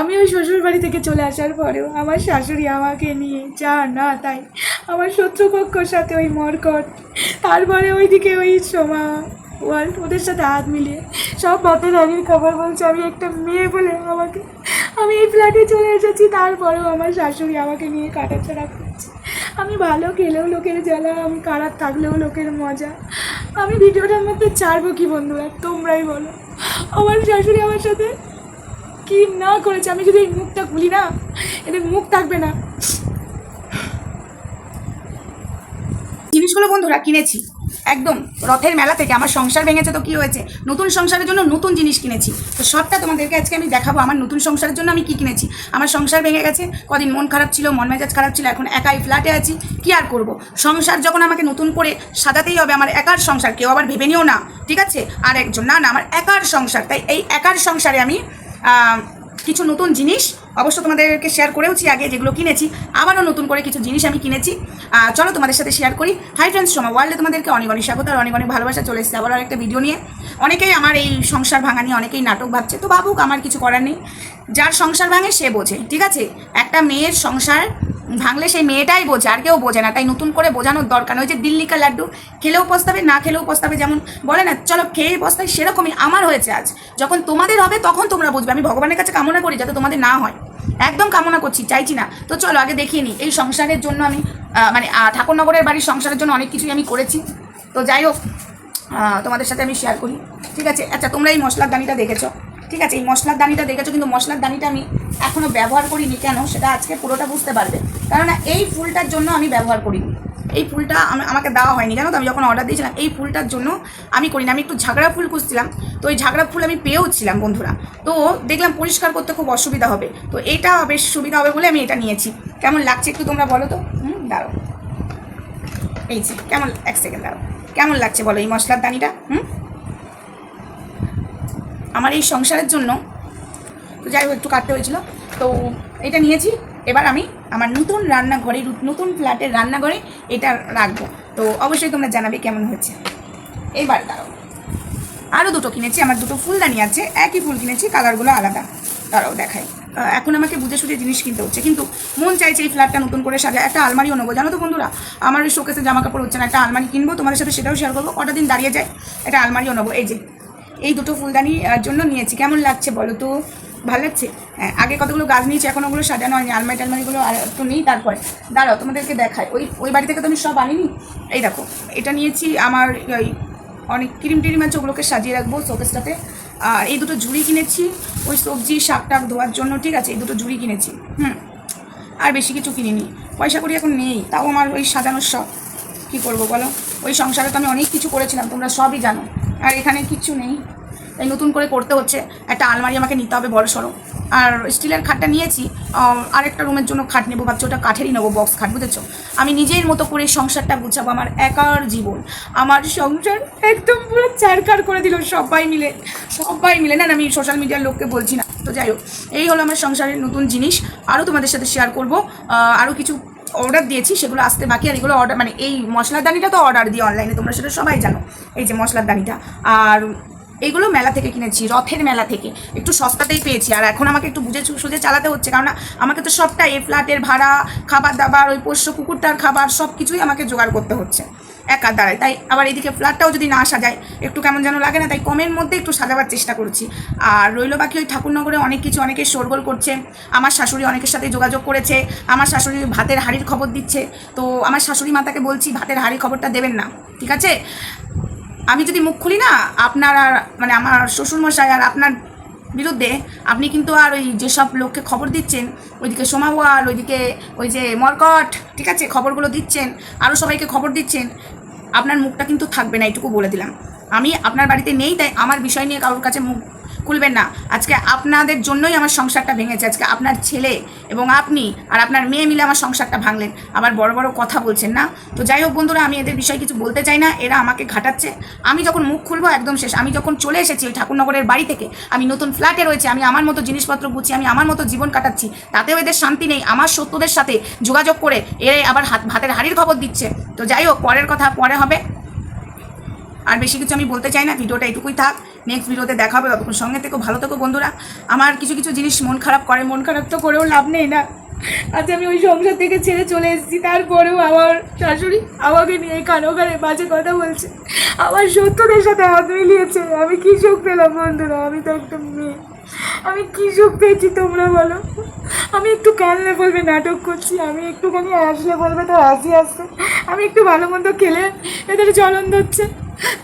আমি ওই শ্বশুর বাড়ি থেকে চলে আসার পরেও আমার শাশুড়ি আমাকে নিয়ে যা না, তাই আমার শত্রুপক্ষর সাথে ওই মরকট, তারপরে ওইদিকে ওই সোমা ওয়ার্ল্ড ওদের সাথে হাত মিলিয়ে সব পথে রানীর খবর বলছে আমি একটা মেয়ে বলে আমাকে। আমি এই ফ্ল্যাটে চলে এসেছি, তারপরেও আমার শাশুড়ি আমাকে নিয়ে কাটাছাড়া করছে। আমি ভালো খেলেও লোকের জ্বালা, আমি খারাপ থাকলেও লোকের মজা। আমি ভিডিওটার মধ্যে ছাড়বো কি বন্ধুরা, তোমরাই বলো। আমার শাশুড়ি আমার সাথে কি না করেছে? আমি যদি এই মুখটা খুলি না। এদের মুখ থাকবে না। জিনিসগুলো বন্ধুরা কিনেছি। একদম রথের মেলা থেকে আমার সংসার ভেঙেছে তো কি হয়েছে? নতুন সংসারের জন্য নতুন জিনিস কিনেছি। তো সবটা তোমাদেরকে আজকে আমি দেখাবো। আমার নতুন সংসারের জন্য আমি কি কিনেছি? আমার সংসার ভেঙে গেছে। কদিন মন খারাপ ছিল, মন মেজাজ খারাপ ছিল, এখন একাই ফ্ল্যাটে আছি। কি আর করব? সংসার যখন আমাকে নতুন করে সাজাতেই হবে, আমার একার সংসার কেউ আবার ভেবে নিও না, ঠিক আছে? আর একজন, না না, আমার একার সংসার। তাই এই একার সংসারে আমি কিছু নতুন জিনিস অবশ্য তোমাদেরকে শেয়ার করেওছি আগে যেগুলো কিনেছি, আবারও নতুন করে কিছু জিনিস আমি কিনেছি। চলো তোমাদের সাথে শেয়ার করি। হাই ফ্রেন্ডস সময় ওয়ার্ল্ডে তোমাদেরকে অনেক অনেক স্বাগত আর অনেক অনেক ভালোবাসা, চলে এসেছে আবার একটা ভিডিও নিয়ে। অনেকেই আমার এই সংসার ভাঙা নিয়ে অনেকেই নাটক ভাবছে, তো ভাবুক আমার কিছু করার নেই। যার সংসার ভাঙে সে বোঝে, ঠিক আছে? একটা মেয়ের সংসার ভাঙলে সেই মেয়েটাই বোঝে, আর কেউ বোঝে না। তাই নতুন করে বোঝানোর দরকার ওই যে দিল্লি কা লাড্ডু খেলেও পস্তাবে, না খেলেও পস্তাবে যেমন বলে না, চলো খেয়ে পস্তাবে সেরকমই আমার হয়েছে আজ। যখন তোমাদের হবে তখন তোমরা বুঝবে। আমি ভগবানের কাছে কামনা করি যাতে তোমাদের না হয়। একদম কামনা করছি, চাইছি না। তো চলো আগে দেখিয়ে নিই। এই সংসারের জন্য আমি মানে ঠাকুরনগরের বাড়ির সংসারের জন্য অনেক কিছুই আমি করেছি। তো যাই হোক তোমাদের সাথে আমি শেয়ার করি। ঠিক আছে? আচ্ছা তোমরা এই মশলার দানিটা দেখেছ। ঠিক আছে? এই মশলার দানিটা দেখেছ, কিন্তু মশলার দানিটা আমি এখনও ব্যবহার করিনি। কেন? সেটা আজকে পুরোটা বুঝতে পারবে। কারণ এই ফুলটার জন্য আমি ব্যবহার করিনি। এই ফুলটা আমি- আমাকে দেওয়া হয়নি। জানো তো, আমি যখন অর্ডার দিয়েছিলাম, এই ফুলটার জন্য আমি করিনি। আমি একটু ঝাগড়া ফুল খুঁজছিলাম, তো ওই ঝাগড়া ফুল আমি পেয়েও ছিলাম বন্ধুরা। তো দেখলাম পরিষ্কার করতে খুব অসুবিধা হবে। তো এটা বেশ সুবিধা হবে বলে আমি এটা নিয়েছি। কেমন লাগছে একটু তোমরা বলো তো? হুম দাঁড়ো এই যে, কেমন, এক সেকেন্ড দাঁড়ো কেমন লাগছে বলো এই মশলার দানিটা? হুম? আমার এই সংসারের জন্য, তো যাই হোক, একটু কাটতে হয়েছিল। তো এটা নিয়েছি, এবার আমি আমার নতুন রান্নাঘরে নতুন ফ্ল্যাটের রান্নাঘরে এটা রাখব। তো অবশ্যই তোমরা জানাবে কেমন হয়েছে। এইবার দাঁড়াও। আরও দুটো কিনেছি আমার দুটো ফুলদানি আছে একই ফুল কিনেছি কালারগুলো আলাদা। দেখাই। আহ, এখন আমাকে বুঝে সুঝে জিনিস কিনতে হচ্ছে কিন্তু মন চাইছে এই ফ্ল্যাটটা নতুন করে সাজা একটা আলমারিও নেব। জানো তো বন্ধুরা আমার ওই শোকেসে জামা কাপড় হচ্ছে না। একটা আলমারি কিনবো তোমাদের সাথে সেটাও শেয়ার করব। কটা দিন দাঁড়িয়ে যায় একটা আলমারিও নেব। এই যে এই দুটো ফুলদানির জন্য নিয়েছি। কেমন লাগছে বলো তো? ভালো লাগছে? হ্যাঁ আগে কতগুলো গাছ নিয়েছি, এখন ওগুলো সাজানো হয়নি, আলমারি টালমারিগুলো আর একটু নেই, তারপরে। দাঁড়াও, তোমাদেরকে দেখায় ওই ওই বাড়ি থেকে তো আমি সব আনিনি? এই দেখো, এটা নিয়েছি আমার ওই অনেক ক্রিম টিরিম আছে, ওগুলোকে সাজিয়ে রাখব শোকেসটাতে। আর এই দুটো ঝুড়ি কিনেছি, ওই সবজি, শাক টাক ধোয়ার জন্য, ঠিক আছে? এই দুটো ঝুড়ি কিনেছি, হুম। আর বেশি কিছু কিনিনি। পয়সা করি এখন নেই, তাও আমার ওই সাজানোর শখ। কী করব বলো? ওই সংসারে তো আমি অনেক কিছু করেছিলাম, তোমরা সবই জানো। আর এখানে কিচ্ছু নেই। তাই নতুন করে করতে হচ্ছে। একটা আলমারি আমাকে নিতে হবে বড় সড়ো। আর স্টিলের খাটটা নিয়েছি আহ, আরেকটা রুমের জন্য খাট নেব ভাবছি ওটা কাঠেরই নেব বক্স খাট বুঝেছ? আমি নিজের মতো করে সংসারটা গুছাবো আমার একার জীবন। আমার সংসার একদম পুরো চারকার করে দিল সবাই মিলে সবাই মিলে। না না, আমি সোশ্যাল মিডিয়ার লোককে বলছি না। তো যাই হোক এই হলো আমার সংসারের নতুন জিনিস। আরও তোমাদের সাথে শেয়ার করব। আরও কিছু অর্ডার দিয়েছি সেগুলো আসতে বাকি আর এগুলো অর্ডার মানে এই মশলার দানিটা তো অর্ডার দিই অনলাইনে তোমরা সেটা সবাই জানো। এই যে মশলার দানিটা। আর এইগুলো মেলা থেকে কিনেছি, রথের মেলা থেকে। একটু সস্তাতেই পেয়েছি। আর এখন আমাকে একটু বুঝে সুঝে চালাতে হচ্ছে কারণ আমাকে তো সবটা এই ফ্ল্যাটের ভাড়া খাবার দাবার ওই পোষ্য কুকুরটার খাবার সব কিছুই আমাকে জোগাড় করতে হচ্ছে একা দাঁড়ায় তাই আবার এদিকে ফ্ল্যাটটাও যদি না সাজায় একটু কেমন যেন লাগে না, তাই কমের মধ্যে একটু সাজাবার চেষ্টা করছি। আর রইল বাকি ওই ঠাকুরনগরে অনেক কিছু, অনেকে শোরগোল করছে, আমার শাশুড়ি অনেকের সাথে যোগাযোগ করেছে, আমার শাশুড়ি ভাতের হাড়ির খবর দিচ্ছে। তো আমার শাশুড়ি মাতাকে বলছি, ভাতের হাড়ির খবরটা দেবেন না। ঠিক আছে? আমি যদি মুখ খুলি না, আপনার আর মানে আমার শ্বশুরমশাই আর আপনার বিরুদ্ধে আপনি কিন্তু আর ওই যেসব লোককে খবর দিচ্ছেন, ওইদিকে সোমাওয়াল ওইদিকে ওই যে মরকট, ঠিক আছে, খবরগুলো দিচ্ছেন আরও সবাইকে খবর দিচ্ছেন, আপনার মুখটা কিন্তু থাকবে না এটুকু বলে দিলাম। আমি আপনার বাড়িতে নেই, তাই আমার বিষয় নিয়ে কারোর কাছে মুখ খুলবেন না। আজকে আপনাদের জন্যই আমার সংসারটা ভেঙেছে। আজকে আপনার ছেলে এবং আপনি আর আপনার মেয়ে মিলে আমার সংসারটা ভাঙলেন। আবার বড় বড় কথা বলছেন না? তো যাই হোক বন্ধুরা, আমি এদের বিষয়ে কিছু বলতে চাই না। এরা আমাকে ঘাটাচ্ছে। আমি যখন মুখ খুলবো একদম শেষ। আমি যখন চলে এসেছি ওই ঠাকুরনগরের বাড়ি থেকে, আমি নতুন ফ্ল্যাটে রয়েছে, আমি আমার মতো জিনিসপত্র গুছিয়ে, আমি আমার মতো জীবন কাটাচ্ছি, তাতেও এদের শান্তি নেই। আমার সত্যদের সাথে যোগাযোগ করে এরাই আবার হাত, ভাতের হাড়ির খবর দিচ্ছে। তো যাই হোক, পরের কথা, পরে হবে। আর বেশি কিছু আমি বলতে চাই না। ভিডিওটা এটুকুই থাক। নেক্সট ভিডিওতে দেখা হবে ততক্ষণ সঙ্গে থেকো, ভালো থেকো বন্ধুরা। আমার কিছু কিছু জিনিস মন খারাপ করে, মন খারাপ তো করেও লাভ নেই না। আজ আমি ওই সংসার থেকে ছেড়ে চলে এসেছি, তারপরেও আমার শাশুড়ি আমাকে নিয়ে কানো কানে বাজে কথা বলছে। আমার সত্যদের সাথে হাত মিলিয়েছে, আমি কি সুখ পেলাম বন্ধুরা, আমি তো একটা মেয়ে। আমি কি সুখ পেয়েছি তোমরা বলো? আমি একটু কানলে বলবে, নাটক করছি, আমি একটুখানি আসলে বলবে, তো হাসি আসছে। আমি একটু ভালো মন্দ খেলে এদের জ্বলন ধরছে।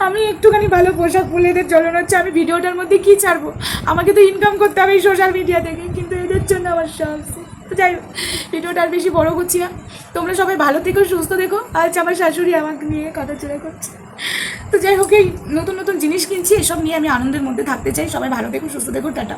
আমি একটুখানি ভালো পোশাক পরলে এদের চলন হচ্ছে, আমি ভিডিওটার মধ্যে কি ছাড়বো? আমাকে তো ইনকাম করতে হবে এই সোশ্যাল মিডিয়া থেকে কিন্তু এদের জন্য আমার সাহসে তো যাই হোক, ভিডিওটা আর বেশি বড়ো করছি না। তোমরা সবাই ভালো থেকো, সুস্থ দেখো আজ আমার শাশুড়ি আমাকে নিয়ে কথা চলে করছে। তো যাই হোক, এই নতুন নতুন জিনিস কিনছি, এসব নিয়ে আমি আনন্দের মধ্যে থাকতে চাই। সবাই ভালো দেখো সুস্থ দেখো টাটা।